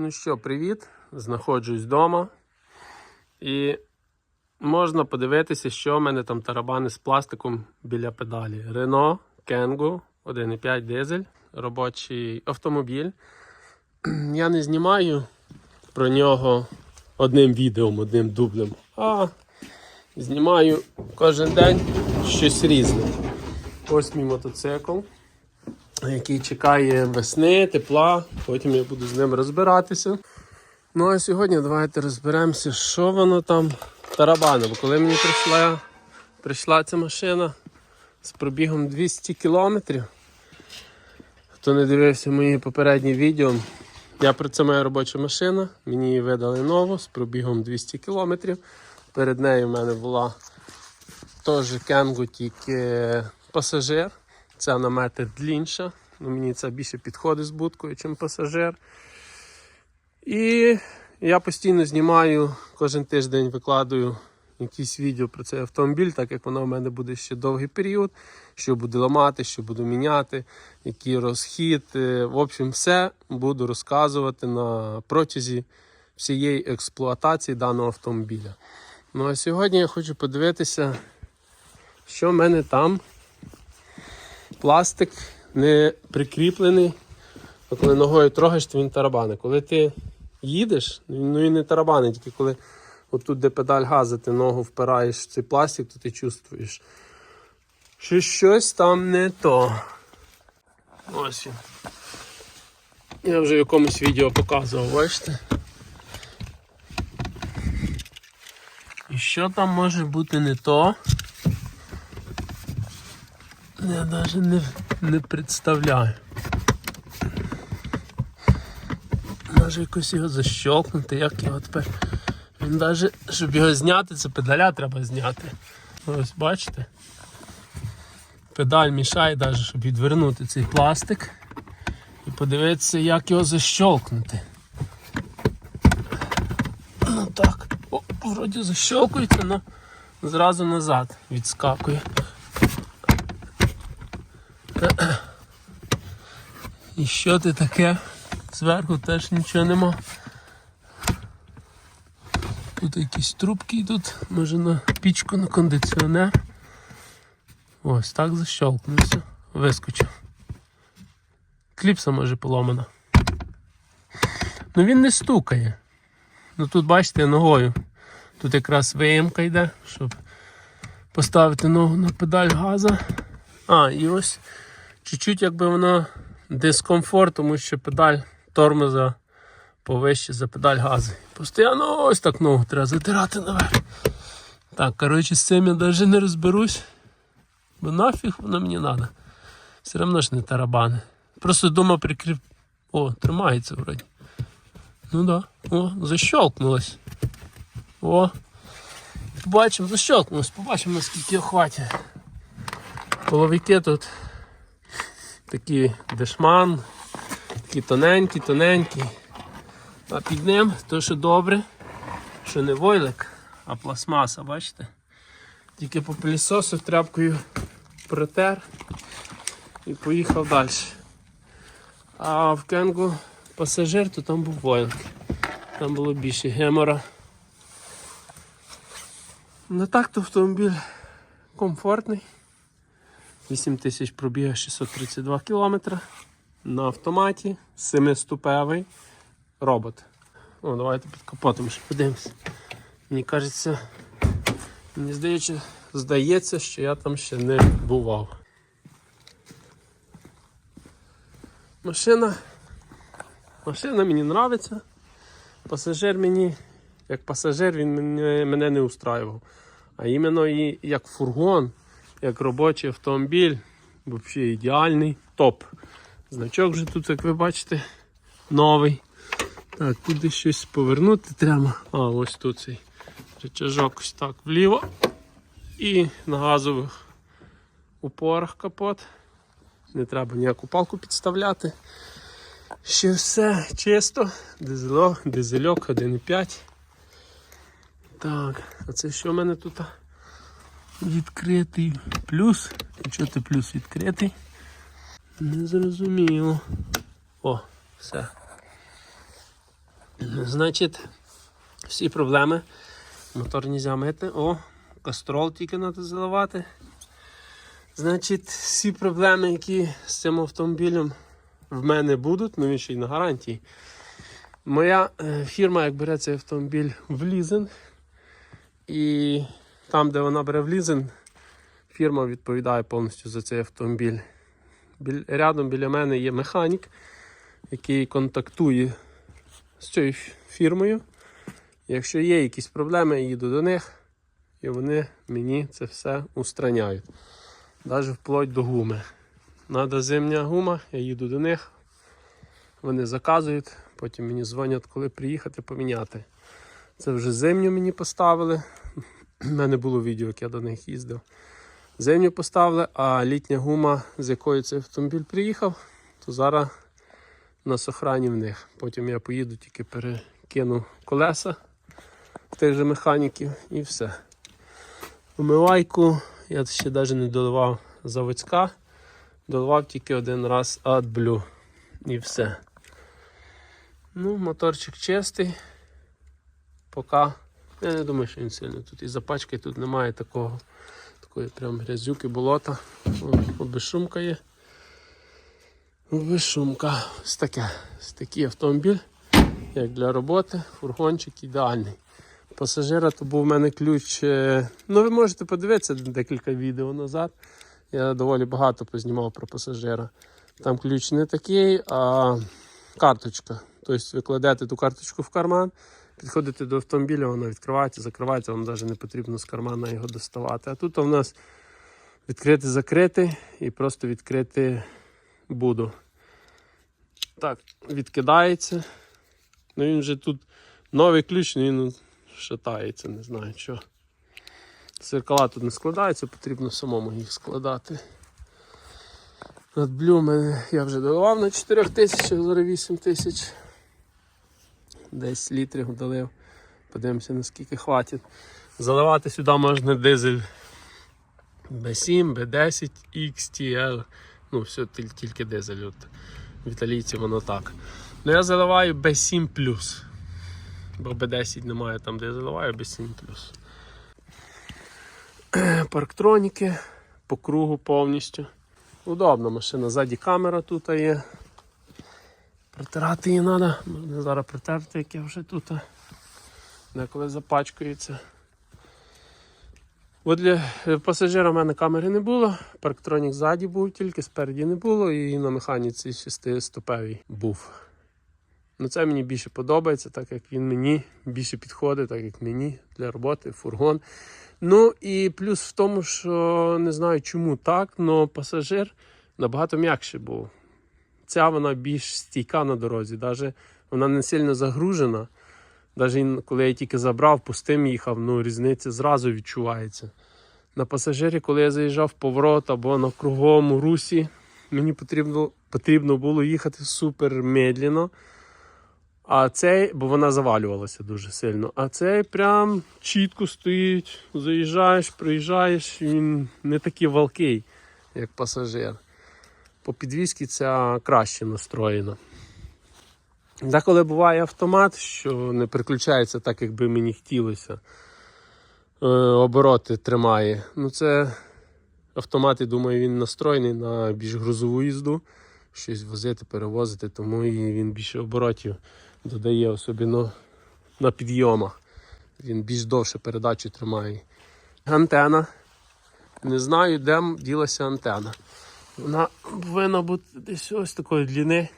Ну що, привіт! Знаходжусь вдома. І можна подивитися, що в мене там тарабани з пластиком біля педалі. Renault Kangoo 1.5 дизель, робочий автомобіль. Я не знімаю про нього одним відео, одним дублем, а знімаю кожен день щось різне. Ось мій мотоцикл який чекає весни, тепла. Потім я буду з ним розбиратися. Ну а сьогодні давайте розберемося, що воно там тарабане. Бо коли мені прийшла, прийшла ця машина з пробігом 200 кілометрів, хто не дивився мої попередні відео, я про це моя робоча машина. Мені її видали нову з пробігом 200 кілометрів. Перед нею в мене була теж кенгу, тільки пасажир. Ця на метр длінша. Ну, мені це більше підходить з будкою, ніж пасажир. І я постійно знімаю, кожен тиждень викладаю якісь відео про цей автомобіль, так як воно в мене буде ще довгий період, що буду ламати, що буду міняти, який розхід. Е, В общем, все буду розказувати на протязі всієї експлуатації даного автомобіля. Ну а сьогодні я хочу подивитися, що в мене там пластик не прикріплений. А коли ногою трогаєш, то він тарабане. Коли ти їдеш, ну він не тарабане, тільки коли отут, де педаль газу, ти ногу впираєш в цей пластик, то ти чувствуєш, що щось там не то. Ось він. Я вже в якомусь відео показував, бачите? І що там може бути не то? Я навіть не, не представляю. Може якось його защолкнути, як його тепер. Він навіть, щоб його зняти, це педаля треба зняти. Ось бачите? Педаль мішає, навіть, щоб відвернути цей пластик і подивитися, як його защолкнути. Ну так. О, вроді защолкується, але зразу назад відскакує. І що ти таке? Зверху теж нічого нема. Тут якісь трубки йдуть, може на пічку на кондиціонер. Ось так защелкнувся, вискочив. Кліпса може поломана. Ну він не стукає. Ну тут бачите ногою. Тут якраз виємка йде, щоб поставити ногу на педаль газа. А, і ось чуть-чуть якби воно дискомфорт, тому що педаль тормоза повище за педаль газу. Постійно ось так ногу треба затирати наверх. Так, коротше, з цим я навіть не розберусь. Бо нафіг воно мені треба. Все одно ж не тарабани. Просто дома прикріп. О, тримається вроді. Ну да. О, защелкнулось. О. Побачимо, защелкнулось, побачимо наскільки хватить. Половики тут такі дешман, такі тоненькі, тоненькі. А під ним то, що добре, що не войлик, а пластмаса, бачите? Тільки по пилісосу тряпкою протер і поїхав далі. А в кенгу пасажир, то там був войлик. Там було більше гемора. Не так то автомобіль комфортний. 8 тисяч пробіга 632 кілометри. На автоматі 7-ступевий робот. О, давайте під капотом ще подивимось. Мені кажеться, мені здається, здається, що я там ще не бував. Машина. Машина мені подобається. Пасажир мені, як пасажир, він мене, мене не устраював. А іменно і як фургон як робочий автомобіль, взагалі ідеальний, топ. Значок вже тут, як ви бачите, новий. Так, туди щось повернути треба. А, ось тут цей рычажок ось так вліво. І на газових упорах капот. Не треба ніяку палку підставляти. Ще все чисто, дизельок, дизельок 1,5. Так, а це що в мене тут? Відкритий плюс. Чого ти плюс відкритий? Не зрозуміло. О, все. Значить, всі проблеми. Мотор нельзя мити. О, кастрол тільки треба заливати. Значить, всі проблеми, які з цим автомобілем в мене будуть, ну він ще й на гарантії. Моя е, фірма, як бере цей автомобіль в лізинг, і там, де вона бере в лізинг, фірма відповідає повністю за цей автомобіль. Біль, рядом біля мене є механік, який контактує з цією фірмою. Якщо є якісь проблеми, я їду до них, і вони мені це все устраняють. Навіть вплоть до гуми. Надо зимня гума, я їду до них, вони заказують, потім мені дзвонять, коли приїхати поміняти. Це вже зимню мені поставили. У мене було відео, як я до них їздив. Зимню поставили, а літня гума, з якою цей автомобіль приїхав, то зараз на сохрані в них. Потім я поїду, тільки перекину колеса тих же механіків і все. Умивайку я ще навіть не доливав заводська, доливав тільки один раз AdBlue і все. Ну, моторчик чистий. Поки. Я не думаю, що він сильно тут. І запачки тут немає такого, такої прям грязюки, болота. О, безшумка є. Безшумка. Ось таке. Ось такий автомобіль, як для роботи, фургончик ідеальний. Пасажира то був в мене ключ. е, Ну, ви можете подивитися декілька відео назад. Я доволі багато познімав про пасажира. Там ключ не такий, а карточка. Тобто ви кладете ту карточку в карман, підходите до автомобіля, вона відкривається, закривається, вам навіть не потрібно з кармана його доставати. А тут у нас відкрити, закрити і просто відкрити буду. Так, відкидається. Ну він вже тут новий ключ, він шатається, не знаю що. Зеркала тут не складаються, потрібно самому їх складати. Надблю мене я вже доливав на 4 тисячі, зараз 8 тисяч. 10 літрів долив. Подивимося наскільки хватить. Заливати сюди можна дизель B7, B10, XTL. Ну, все тільки дизель. От. В італійці воно так. Ну я заливаю B7 Бо B10 немає там, де я заливаю B7 Парктроніки по кругу повністю. Удобна машина, ззаді камера тут є. Протирати її треба. Можна зараз протерти, як я вже тут. Деколи запачкається. От для пасажира в мене камери не було, парктронік ззаді був, тільки спереді не було, і на механіці шестиступевій був. Ну це мені більше подобається, так як він мені більше підходить, так як мені для роботи, фургон. Ну і плюс в тому, що не знаю чому так, але пасажир набагато м'якше був. Ця вона більш стійка на дорозі, навіть вона не сильно загружена. Навіть коли я тільки забрав, пустим їхав, ну різниця зразу відчувається. На пасажирі, коли я заїжджав в поворот або на круговому русі, мені потрібно, потрібно було їхати супер медленно. А цей, бо вона завалювалася дуже сильно. А цей прям чітко стоїть, заїжджаєш, приїжджаєш, він не такий валкий, як пасажир. По підвізці ця краще настроєна. Деколи буває автомат, що не приключається так, як би мені хотілося. Е, обороти тримає. Ну це автомат, я думаю, він настроєний на більш грузову їзду. Щось возити, перевозити, тому і він більше оборотів додає, особливо на підйомах. Він більш довше передачу тримає. Антена. Не знаю, де ділася антена. Вона повинна бути десь ось такої длини.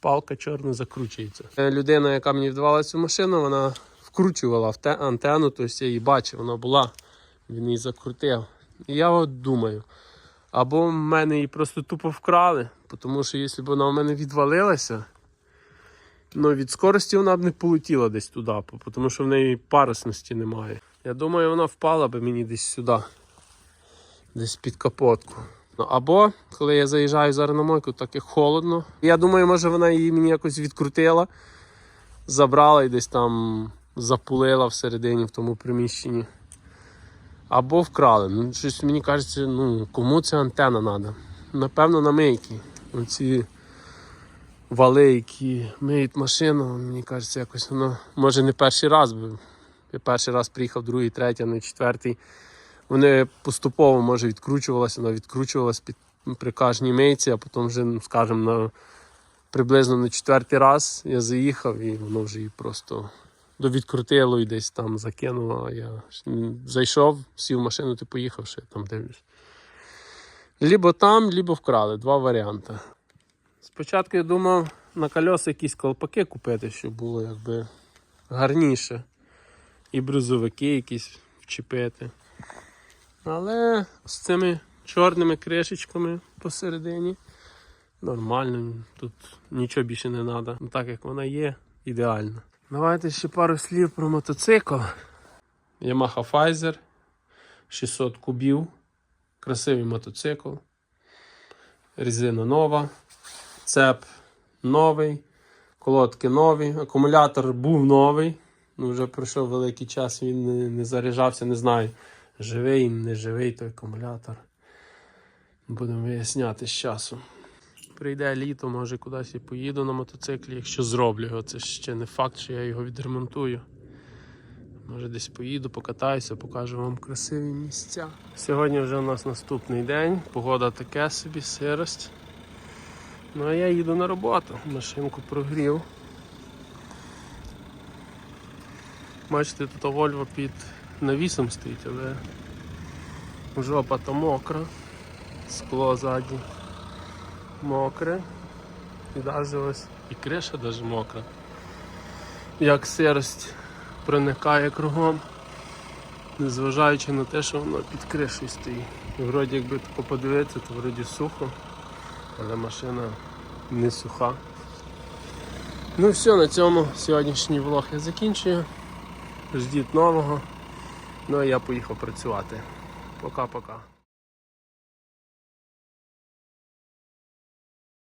Палка чорна закручується. Е, Людина, яка мені вдавала цю машину, вона вкручувала в те антенну, тобто я її бачив, вона була, він її закрутив. І я от думаю, або в мене її просто тупо вкрали, тому що якщо б вона в мене відвалилася, ну від скорості вона б не полетіла десь туди, тому що в неї парусності немає. Я думаю, вона впала би мені десь сюди, десь під капотку. Ну, або коли я заїжджаю зараз на мойку, так як холодно. Я думаю, може вона її мені якось відкрутила, забрала і десь там запулила всередині в тому приміщенні. Або вкрали. Ну, щось мені кажеться, ну кому ця антена треба? Напевно, на мийки. Оці вали, які миють машину, мені кажеться, якось воно може не перший раз, бо я перший раз приїхав, другий, третій, не четвертий. Вони поступово може відкручувалися, вона відкручувалася під, при кожній мийці, а потім вже, ну, скажімо, на приблизно на четвертий раз я заїхав і воно вже її просто довідкрутило і десь там закинуло. Я зайшов, сів в машину, ти поїхав, ще там дивлюсь. Лібо там, лібо вкрали. Два варіанти. Спочатку я думав на кольоса якісь колпаки купити, щоб було якби гарніше. І брузовики якісь вчепити. Але з цими чорними кришечками посередині нормально, тут нічого більше не треба. Так як вона є, ідеально. Давайте ще пару слів про мотоцикл. Yamaha Pfizer 600 кубів. Красивий мотоцикл. Резина нова. Цеп новий. Колодки нові. Акумулятор був новий. Ну, вже пройшов великий час, він не, не заряджався, не знаю. Живий, не живий той акумулятор. Будемо виясняти з часом. Прийде літо, може кудись і поїду на мотоциклі, якщо зроблю його. Це ще не факт, що я його відремонтую. Може десь поїду, покатаюся, покажу вам красиві місця. Сьогодні вже у нас наступний день, погода таке собі, сирость. Ну а я їду на роботу, машинку прогрів. Бачите, тут Вольво під навісом стоїть, але жопа то мокра, скло ззаді мокре. І навіть ось і криша навіть мокра. Як сирость проникає кругом, незважаючи на те, що воно під кришею стоїть. І вроді якби тако подивитися, то вроді сухо, але машина не суха. Ну все, на цьому сьогоднішній влог я закінчую. Ждіть нового. Ну а я поїхав працювати. Пока-пока.